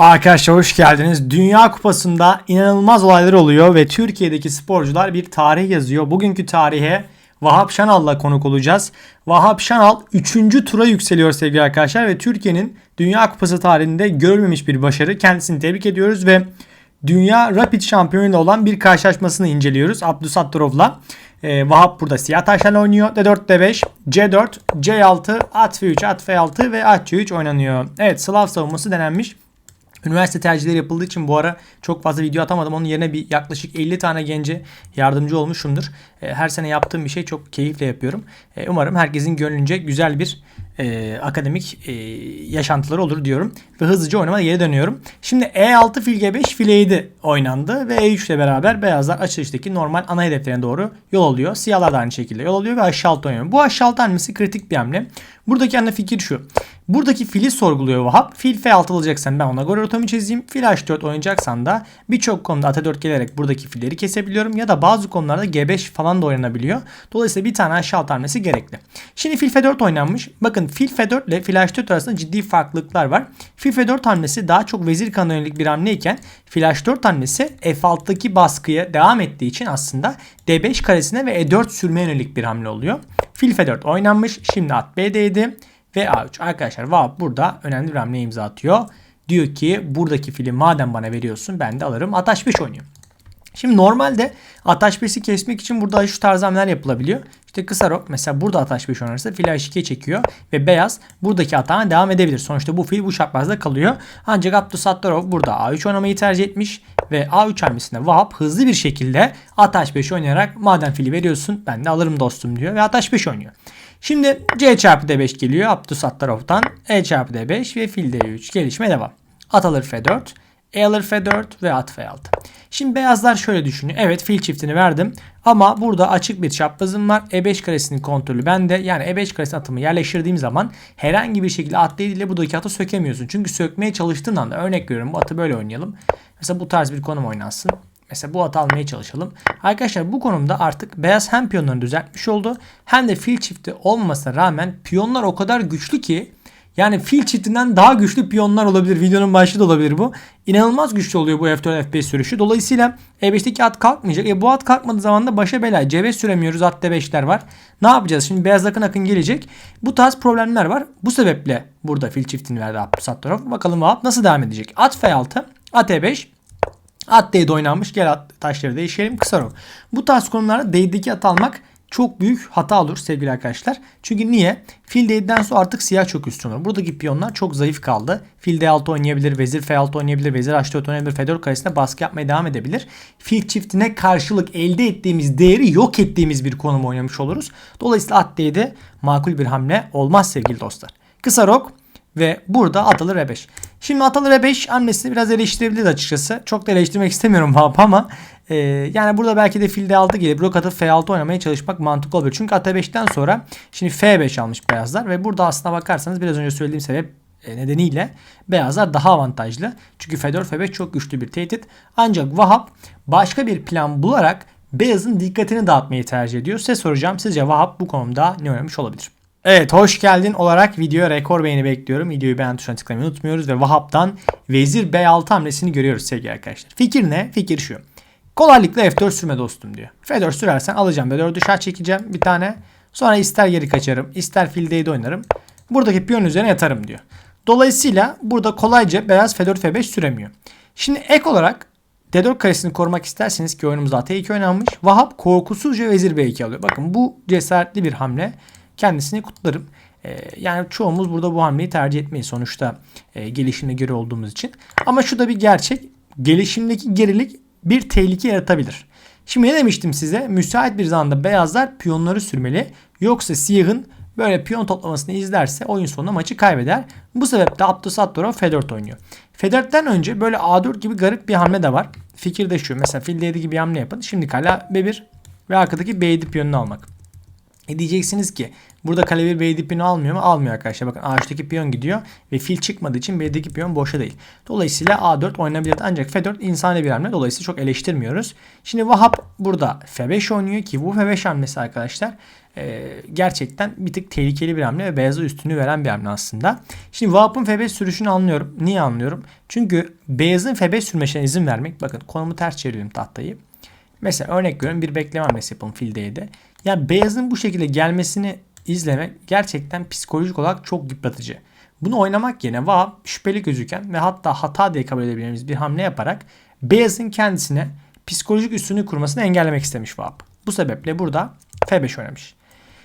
Arkadaşlar hoş geldiniz. Dünya Kupası'nda inanılmaz olaylar oluyor ve Türkiye'deki sporcular bir tarih yazıyor. Bugünkü tarihe Vahap Şanal'la konuk olacağız. Vahap Şanal 3. tura yükseliyor sevgili arkadaşlar ve Türkiye'nin Dünya Kupası tarihinde görülmemiş bir başarı. Kendisini tebrik ediyoruz ve Dünya Rapid şampiyonuyla olan bir karşılaşmasını inceliyoruz. Abdusattorov'la. Ee, Vahap burada siyah taşlarla oynuyor. D4, D5, C4, C6, at F3, at F6 ve at C3 oynanıyor. Evet Slav savunması denenmiş. Üniversite tercihleri yapıldığı için bu ara çok fazla video atamadım. Onun yerine bir yaklaşık 50 tane gence yardımcı olmuşumdur. E, Her sene yaptığım bir şey çok keyifle yapıyorum. E, Umarım herkesin gönlünce güzel bir e, akademik e, yaşantıları olur diyorum. Ve hızlıca oynamaya geri dönüyorum. Şimdi E6 fil G5 fil E7 oynandı ve E3 ile beraber beyazlar açılıştaki normal ana hedeflerine doğru yol alıyor. Siyahlar da aynı şekilde yol alıyor ve aşağı altı oynuyor. Bu aşağı altı hamlesi kritik bir hamle. Buradaki ana fikir şu. Buradaki fili sorguluyor Vahap. Fil F6 alacaksan ben ona gol rotamı çizeyim. Fil H4 oynayacaksan da birçok konuda At4 gelerek buradaki filleri kesebiliyorum. Ya da bazı konularda G5 falan da oynanabiliyor. Dolayısıyla bir tane aşağı alt hamlesi gerekli. Şimdi fil F4 oynanmış. Bakın fil F4 ile fil H4 arasında ciddi farklılıklar var. Fil F4 hamlesi daha çok vezir kanına yönelik bir hamleyken fil H4 hamlesi F6'daki baskıya devam ettiği için aslında D5 karesine ve E4 sürmeye yönelik bir hamle oluyor. Fil F4 oynanmış. Şimdi at B7 ve A3. Arkadaşlar Vahap burada önemli bir hamle imza atıyor. Diyor ki buradaki fili madem bana veriyorsun ben de alırım. At H5 oynuyor. Şimdi normalde at H5'i kesmek için burada şu tarz hamleler yapılabiliyor. İşte kısa rok mesela burada at H5 oynarsa fil H2'ye çekiyor ve beyaz buradaki atağına devam edebilir. Sonuçta bu fil bu çaprazda kalıyor. Ancak Abdusattorov burada A3 oynamayı tercih etmiş ve A3 hamlesinde Vahap hızlı bir şekilde at H5 oynayarak madem fili veriyorsun ben de alırım dostum diyor ve at H5 oynuyor. Şimdi C çarpı D5 geliyor Abdusattorov'tan. E çarpı D5 ve fil D3 gelişme devam. At alır F4. E alır F4 ve at F6. Şimdi beyazlar şöyle düşünüyor. Evet fil çiftini verdim ama burada açık bir çaprazım var. E5 karesinin kontrolü bende. Yani E5 karesine atımı yerleştirdiğim zaman herhangi bir şekilde at değil buradaki atı sökemiyorsun. Çünkü sökmeye çalıştığın anda örnek veriyorum bu atı böyle oynayalım. Mesela bu tarz bir konum oynansın. Mesela bu atı almaya çalışalım. Arkadaşlar bu konumda artık beyaz hem piyonlarını düzeltmiş oldu hem de fil çifti olmasına rağmen piyonlar o kadar güçlü ki yani fil çiftinden daha güçlü piyonlar olabilir. Videonun başlığı da olabilir bu. İnanılmaz güçlü oluyor bu F4 F5 sürüşü. Dolayısıyla E5'teki at kalkmayacak. E bu at kalkmadığı zaman da başa bela. C5 süremiyoruz. At D5'ler var. Ne yapacağız? Şimdi beyaz akın akın gelecek. Bu tarz problemler var. Bu sebeple burada fil çiftini verdi Sattorov. Bakalım Vahap nasıl devam edecek? At F6. At E5. At D'de oynanmış. Gel at taşları değişelim. Kısa rok. Bu tarz konularda D'deki at almak çok büyük hata olur sevgili arkadaşlar. Çünkü niye? Fil D7'den sonra artık siyah çok üstün olur. Buradaki piyonlar çok zayıf kaldı. Fil D6 oynayabilir, vezir F6 oynayabilir, vezir H4 oynayabilir, F4 karesinde baskı yapmaya devam edebilir. Fil çiftine karşılık elde ettiğimiz değeri yok ettiğimiz bir konum oynamış oluruz. Dolayısıyla at D7 makul bir hamle olmaz sevgili dostlar. Kısa rok ve burada atılır E5. Şimdi atılır E5 hamlesini biraz eleştirebiliriz açıkçası. Çok da eleştirmek istemiyorum Vahap ama e, yani burada belki de fil D6 gelip rok atıp F6 oynamaya çalışmak mantıklı olabilir. Çünkü at E5'ten sonra şimdi F5 almış beyazlar ve burada aslına bakarsanız biraz önce söylediğim sebep e, nedeniyle beyazlar daha avantajlı. Çünkü F4 F5 çok güçlü bir tehdit. Ancak Vahap başka bir plan bularak beyazın dikkatini dağıtmayı tercih ediyor. Size soracağım sizce Vahap bu konuda ne oynamış olabilir? Evet hoş geldin olarak videoya rekor beğeni bekliyorum. Videoyu beğen tuşuna tıklamayı unutmuyoruz ve Vahap'tan Vezir B6 hamlesini görüyoruz sevgili arkadaşlar. Fikir ne? Fikir şu. Kolaylıkla F4 sürme dostum diyor. F4 sürersen alacağım B4'ü şah çekeceğim bir tane. Sonra ister geri kaçarım ister fil D7 oynarım. Buradaki piyon üzerine yatarım diyor. Dolayısıyla burada kolayca beyaz F4 F5 süremiyor. Şimdi ek olarak D4 karesini korumak isterseniz ki oyunumuzda At2 oynanmış. Vahap korkusuzca Vezir B2 alıyor. Bakın bu cesaretli bir hamle. Kendisini kutlarım. Ee, yani çoğumuz burada bu hamleyi tercih etmeyiz sonuçta e, gelişimde geri olduğumuz için. Ama şu da bir gerçek. Gelişimdeki gerilik bir tehlike yaratabilir. Şimdi ne demiştim size? Müsait bir zamanda beyazlar piyonları sürmeli. Yoksa siyahın böyle piyon toplamasını izlerse oyun sonunda maçı kaybeder. Bu sebeple Abdusattorov F4 oynuyor. F4'ten önce böyle A4 gibi garip bir hamle de var. Fikir de şu. Mesela fil D7 gibi hamle yapın. Şimdi kala B1 ve arkadaki B7 piyonunu almak. E diyeceksiniz ki Burada kale 1 B7 piyonu almıyor mu? Almıyor arkadaşlar. Bakın A3'teki piyon gidiyor ve fil çıkmadığı için B'deki piyon boşa değil. Dolayısıyla A4 oynanabilir ancak F4 insani bir hamle. Dolayısıyla çok eleştirmiyoruz. Şimdi Vahap burada F5 oynuyor ki bu F5 hamlesi arkadaşlar e, gerçekten bir tık tehlikeli bir hamle ve beyaza üstünü veren bir hamle aslında. Şimdi Vahap'ın F5 sürüşünü anlıyorum. Niye anlıyorum? Çünkü beyazın F5 sürmesine izin vermek. Bakın konumu ters çeviriyorum tahtayı. Mesela örnek veriyorum bir bekleme hamlesi yapalım fil D'de. Yani beyazın bu şekilde gelmesini izlemek gerçekten psikolojik olarak çok yıpratıcı. Bunu oynamak yerine Vahap şüpheli gözüken ve hatta hata diye kabul edebileceğimiz bir hamle yaparak beyazın kendisine psikolojik üstünlüğü kurmasını engellemek istemiş Vahap. Bu sebeple burada F5 oynamış.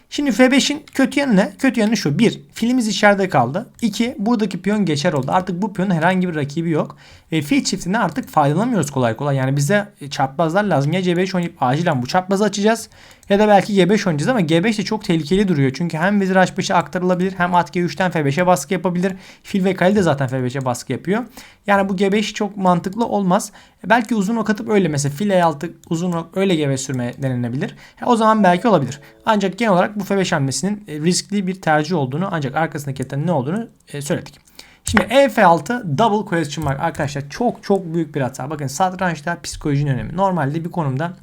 Şimdi F5'in kötü yanı ne? Kötü yanı şu. 1. Filimiz içeride kaldı. 2. Buradaki piyon geçer oldu. Artık bu piyonun herhangi bir rakibi yok. E, fil çiftinden artık faydalanamıyoruz kolay kolay. Yani bize çarpmazlar lazım. Ya C5 oynayıp acilen bu çarpmazı açacağız. Ya da belki G5 oynayacağız ama G5 de çok tehlikeli duruyor. Çünkü hem vezir H5'e aktarılabilir hem at G3'ten F5'e baskı yapabilir. Fil ve kale de zaten F5'e baskı yapıyor. Yani bu G5 çok mantıklı olmaz. Belki uzun ok atıp öyle mesela fil E6 uzun ok öyle G5 sürme denenebilir. O zaman belki olabilir. Ancak genel olarak bu F5 hamlesinin e, riskli bir tercih olduğunu ancak arkasındaki yatağın ne olduğunu e, söyledik. Şimdi EF6 double question mark arkadaşlar çok çok büyük bir hata. Bakın satrançta psikolojinin önemi. Normalde bir konumda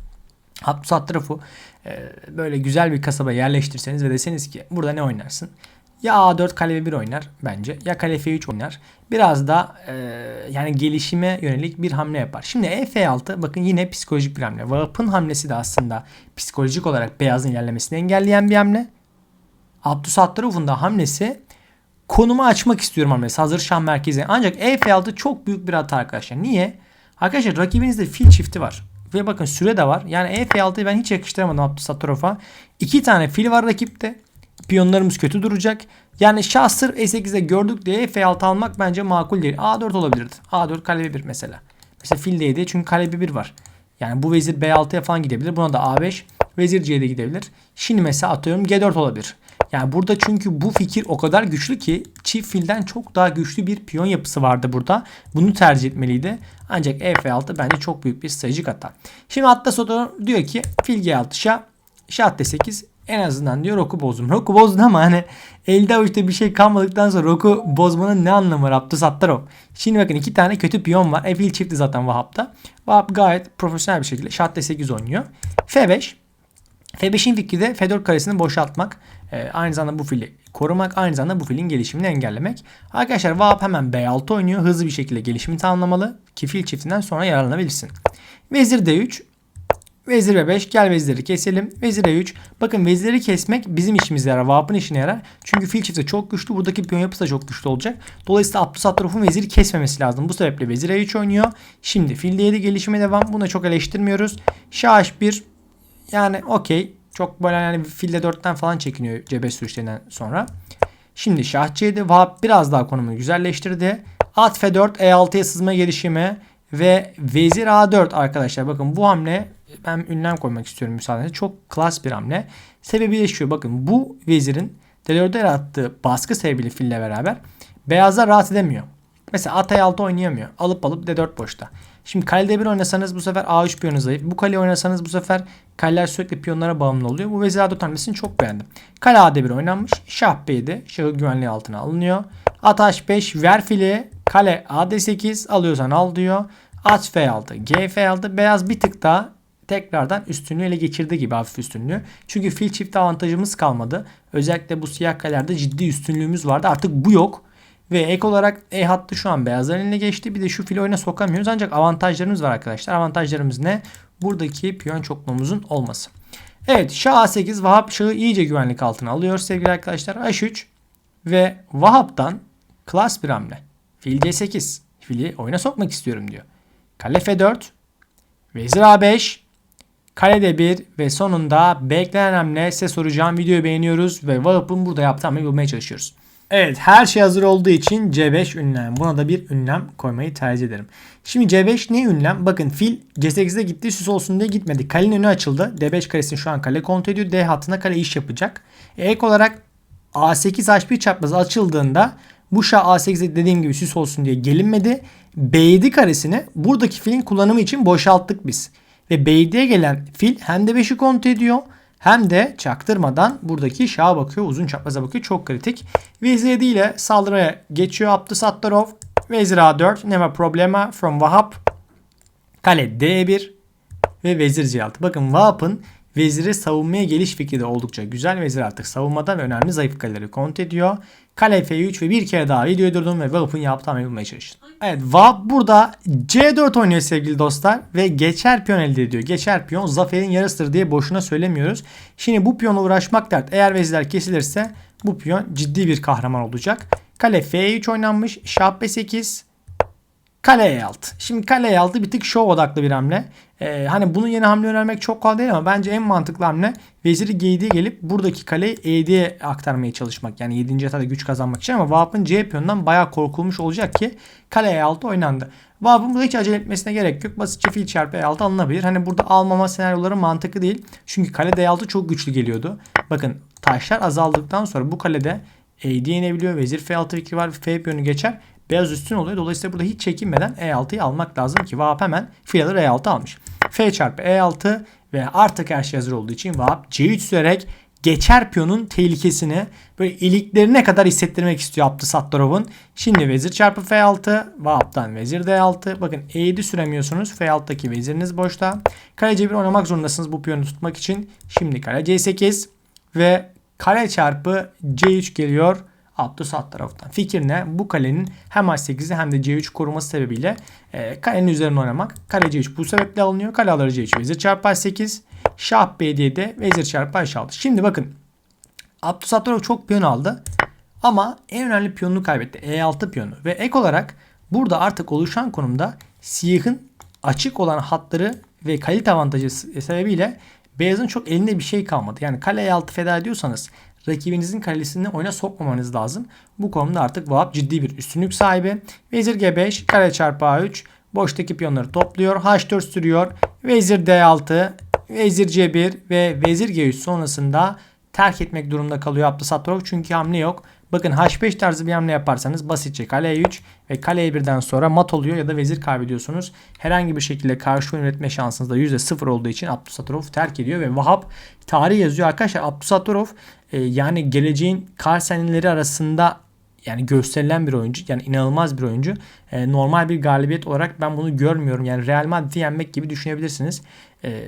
tarafı e, böyle güzel bir kasaba yerleştirseniz ve deseniz ki burada ne oynarsın? Ya A4 kale 1 oynar bence ya kale F3 oynar. Biraz da e, yani gelişime yönelik bir hamle yapar. Şimdi EF6 bakın yine psikolojik bir hamle. Vap'ın hamlesi de aslında psikolojik olarak beyazın ilerlemesini engelleyen bir hamle. Abdüsattarof'un da hamlesi konumu açmak istiyorum hamlesi. Hazır şah merkezi. Ancak EF6 çok büyük bir hata arkadaşlar. Niye? Arkadaşlar rakibinizde fil çifti var. Ve bakın süre de var. Yani EF6'yı ben hiç yakıştıramadım Abdüsattarof'a. İki tane fil var rakipte. Piyonlarımız kötü duracak. Yani şah sırf E8'de gördük diye F6 almak bence makul değil. A4 olabilirdi. A4 kale B1 mesela. Mesela fil D7 çünkü kale B1 var. Yani bu vezir B6'ya falan gidebilir. Buna da A5 vezir C'de gidebilir. Şimdi mesela atıyorum G4 olabilir. Yani burada çünkü bu fikir o kadar güçlü ki çift filden çok daha güçlü bir piyon yapısı vardı burada. Bunu tercih etmeliydi. Ancak F6 bence çok büyük bir stratejik hata. Şimdi hatta Soto diyor ki fil G6 şah, şah D8 en azından diyor Roku bozdum. Roku bozdun ama hani elde avuçta bir şey kalmadıktan sonra Roku bozmanın ne anlamı var Abdus Attarov? Şimdi bakın iki tane kötü piyon var. Efil çifti zaten Vahap'ta. Vahap gayet profesyonel bir şekilde şah D8 oynuyor. F5. F5'in fikri de F4 karesini boşaltmak. Ee, aynı zamanda bu fili korumak. Aynı zamanda bu filin gelişimini engellemek. Arkadaşlar Vahap hemen B6 oynuyor. Hızlı bir şekilde gelişimi tamamlamalı. Ki fil çiftinden sonra yararlanabilirsin. Vezir D3. Vezir ve 5 gel vezirleri keselim. Vezir E3. Bakın vezirleri kesmek bizim işimize yarar. Vap'ın işine yarar. Çünkü fil çifti çok güçlü. Buradaki piyon yapısı da çok güçlü olacak. Dolayısıyla Abdüsattarof'un veziri kesmemesi lazım. Bu sebeple vezir E3 oynuyor. Şimdi fil D7 gelişime devam. Buna çok eleştirmiyoruz. Şah H1 yani okey. Çok böyle yani filde 4'ten falan çekiniyor C5 sürüşlerinden sonra. Şimdi şah C7. Vahap biraz daha konumunu güzelleştirdi. At F4 E6'ya sızma gelişimi ve vezir A4 arkadaşlar. Bakın bu hamle ben ünlem koymak istiyorum müsaadenizle. Çok klas bir hamle. Sebebi de şu. Bakın bu vezirin D4'e yarattığı baskı sebebiyle fille beraber beyazlar rahat edemiyor. Mesela at E6 oynayamıyor. Alıp alıp D4 boşta. Şimdi kale D1 oynasanız bu sefer A3 piyonu zayıf. Bu kale oynasanız bu sefer kaleler sürekli piyonlara bağımlı oluyor. Bu vezir A4 hamlesini çok beğendim. Kale A1 oynanmış. Şah B7. Şahı güvenliği altına alınıyor. At H5 ver fili. Kale AD8 alıyorsan al diyor. At F6. G F6. Beyaz bir tık daha tekrardan üstünlüğü ele geçirdi gibi hafif üstünlüğü. Çünkü fil çift avantajımız kalmadı. Özellikle bu siyah kalelerde ciddi üstünlüğümüz vardı. Artık bu yok. Ve ek olarak E hattı şu an beyazların eline geçti. Bir de şu fili oyuna sokamıyoruz. Ancak avantajlarımız var arkadaşlar. Avantajlarımız ne? Buradaki piyon çokluğumuzun olması. Evet Şah A8 Vahap Şah'ı iyice güvenlik altına alıyor sevgili arkadaşlar. H3 ve Vahap'tan klas bir hamle. Fil D8. Fili oyuna sokmak istiyorum diyor. Kale F4. Vezir A5. Kalede 1 ve sonunda beklenen hamle size soracağım videoyu beğeniyoruz ve Vahap'ın burada yaptığı hamleyi bulmaya çalışıyoruz. Evet her şey hazır olduğu için C5 ünlem. Buna da bir ünlem koymayı tercih ederim. Şimdi C5 ne ünlem? Bakın fil C8'de gitti süs olsun diye gitmedi. Kalenin önü açıldı. D5 karesini şu an kale kontrol ediyor. D hattına kale iş yapacak. E, ek olarak A8 H1 çaprazı açıldığında bu şah A8'de dediğim gibi süs olsun diye gelinmedi. B7 karesini buradaki filin kullanımı için boşalttık biz. Ve B7'ye gelen fil hem D5'i kontrol ediyor hem de çaktırmadan buradaki şaha bakıyor. Uzun çapraza bakıyor. Çok kritik. Vezir 7 ile saldırıya geçiyor Abdus Sattarov. Vezir A4. Never problema from Vahap. Kale D1 ve vezir C6. Bakın Vahap'ın veziri savunmaya geliş fikri de oldukça güzel. Vezir artık savunmada ve önemli zayıf kaleleri kont ediyor. Kale F3 ve bir kere daha videoyu durdum ve Vahap'ın yaptığı hamleyi bulmaya çalıştım. Evet Vahap burada C4 oynuyor sevgili dostlar ve geçer piyon elde ediyor. Geçer piyon zaferin yarısıdır diye boşuna söylemiyoruz. Şimdi bu piyonla uğraşmak dert. Eğer vezirler kesilirse bu piyon ciddi bir kahraman olacak. Kale F3 oynanmış. Şah B8. Kale E6. Şimdi kale E6 bir tık şov odaklı bir hamle. Ee, hani bunun yeni hamle önermek çok kolay değil ama bence en mantıklı hamle veziri G7'ye gelip buradaki kaleyi E7'ye aktarmaya çalışmak. Yani 7. etada güç kazanmak için ama Vahap'ın C piyonundan bayağı korkulmuş olacak ki kale E6 oynandı. Vahap'ın burada hiç acele etmesine gerek yok. Basitçe fil çarpı E6 alınabilir. Hani burada almama senaryoları mantıklı değil. Çünkü kale D6 çok güçlü geliyordu. Bakın taşlar azaldıktan sonra bu kalede E7 yenebiliyor. Vezir F6 fikri var. F piyonu geçer. Beyaz üstün oluyor. Dolayısıyla burada hiç çekinmeden E6'yı almak lazım ki Vahap hemen fil alır E6 almış. F çarpı E6 ve artık her şey hazır olduğu için Vahap C3 sürerek geçer piyonun tehlikesini böyle iliklerine kadar hissettirmek istiyor Abdü Sattarov'un. Şimdi vezir çarpı F6, Vahap'tan vezir D6. Bakın E7 süremiyorsunuz. F6'daki veziriniz boşta. Kale C1 oynamak zorundasınız bu piyonu tutmak için. Şimdi kale C8 ve kare çarpı C3 geliyor. Abdus taraftan. Fikir ne? Bu kalenin hem H8'i hem de C3 koruması sebebiyle e, kalenin üzerine oynamak. Kale C3 bu sebeple alınıyor. Kale alır C3 vezir çarpı H8. Şah B7'de vezir çarpı H6. Şimdi bakın Abdus çok piyon aldı. Ama en önemli piyonunu kaybetti. E6 piyonu. Ve ek olarak burada artık oluşan konumda siyahın açık olan hatları ve kalite avantajı sebebiyle beyazın çok elinde bir şey kalmadı. Yani kale E6 feda ediyorsanız rakibinizin kalesini oyuna sokmamanız lazım. Bu konuda artık Vahap ciddi bir üstünlük sahibi. Vezir G5, kare çarpı A3, boştaki piyonları topluyor. H4 sürüyor. Vezir D6, Vezir C1 ve Vezir G3 sonrasında terk etmek durumunda kalıyor Abdüsattorov çünkü hamle yok. Bakın H5 tarzı bir hamle yaparsanız basitçe kale E3 ve kale E1'den sonra mat oluyor ya da vezir kaybediyorsunuz. Herhangi bir şekilde karşı oyun üretme şansınız da %0 olduğu için Abdüsattorov terk ediyor ve Vahap tarih yazıyor arkadaşlar. Abdüsattorov e, yani geleceğin Carlsen'leri arasında yani gösterilen bir oyuncu. Yani inanılmaz bir oyuncu. E, normal bir galibiyet olarak ben bunu görmüyorum. Yani Real Madrid'i yenmek gibi düşünebilirsiniz. E,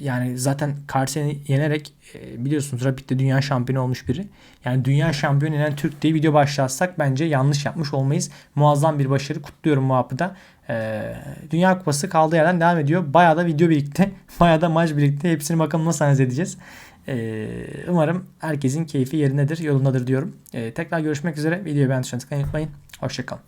yani zaten Carlsen'i yenerek e, biliyorsunuz Rapid'de dünya şampiyonu olmuş biri. Yani dünya şampiyonu yenen Türk diye video başlatsak bence yanlış yapmış olmayız. Muazzam bir başarı kutluyorum bu hapıda. E, dünya kupası kaldığı yerden devam ediyor. Bayağı da video birikti. Bayağı da maç birikti. Hepsini bakalım nasıl analiz edeceğiz. Ee, umarım herkesin keyfi yerindedir, yolundadır diyorum. Ee, tekrar görüşmek üzere. Videoyu beğendiyseniz tıklamayı unutmayın. Hoşçakalın.